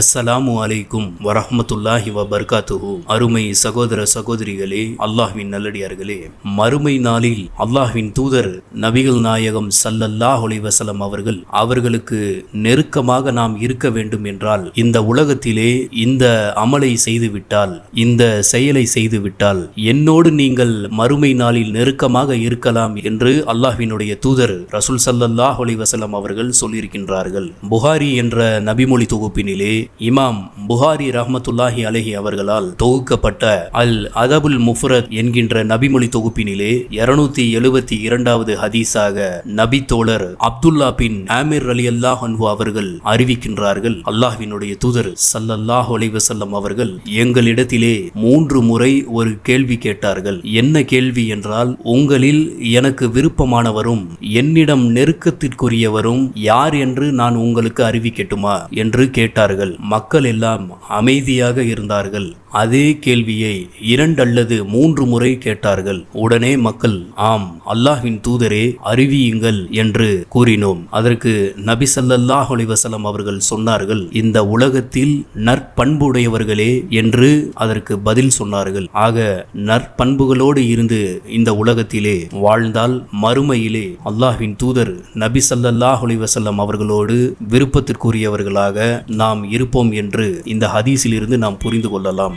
அஸ்ஸலாமு அலைக்கும் வரஹமத்துல்லாஹி வபர்காத்துஹு. அருமை சகோதர சகோதரிகளே அல்லாஹ்வின் நல்லடியார்களே. மறுமை நாளில் அல்லாஹ்வின் தூதர் நபிகள் நாயகம் சல்லல்லாஹ் ஒலிவசலம் அவர்கள் அவர்களுக்கு நெருக்கமாக நாம் இருக்க வேண்டும் என்றால் இந்த உலகத்திலே இந்த அமலை செய்துவிட்டால் இந்த செயலை செய்துவிட்டால் என்னோடு நீங்கள் மறுமை நாளில் நெருக்கமாக இருக்கலாம் என்று அல்லாஹ்வினுடைய தூதர் ரசூல் சல்லல்லாஹ் ஒலிவசலம் அவர்கள் சொல்லியிருக்கின்றார்கள். புகாரி என்ற நபிமொழி தொகுப்பினிலே இமாம் புகாரி ரஹமத்துல்லாஹி அலஹி அவர்களால் தொகுக்கப்பட்ட அல் அதபுல் முஃபரத் என்கின்ற நபிமொழி தொகுப்பினிலே இருநூத்தி எழுபத்தி இரண்டாவது ஹதீஸாக நபி தோழர் அப்துல்லா பின் ஆமிர் அலி அல்லாஹ் அவர்கள் அறிவிக்கின்றார்கள். அல்லாஹ்வினுடைய தூதர் சல்லல்லாஹ் அலைவசல்லம் அவர்கள் எங்களிடத்திலே மூன்று முறை ஒரு கேள்வி கேட்டார்கள். என்ன கேள்வி என்றால் உங்களில் எனக்கு விருப்பமானவரும் என்னிடம் நெருக்கத்திற்குரியவரும் யார் என்று நான் உங்களுக்கு அறிவிக்கட்டுமா? என்று கேட்டார்கள். மக்கள் எல்லாம் அமைதியாக இருந்தார்கள். அதே கேள்வியை இரண்டு அல்லது மூன்று முறை கேட்டார்கள். உடனே மக்கள் ஆம் அல்லாஹின் தூதரே அறிவியுங்கள் என்று கூறினோம். அதற்கு நபி சல்லல்லாஹ் அலிவசலம் அவர்கள் சொன்னார்கள் இந்த உலகத்தில் நற்பண்புடையவர்களே என்று அதற்கு பதில் சொன்னார்கள். ஆக நற்பண்புகளோடு இருந்து இந்த உலகத்திலே வாழ்ந்தால் மறுமையிலே அல்லாஹின் தூதர் நபி சல்லல்லாஹ் அலிவசல்லம் அவர்களோடு விருப்பத்திற்குரியவர்களாக நாம் இருப்போம் என்று இந்த ஹதீஸிலிருந்து நாம் புரிந்து கொள்ளலாம்.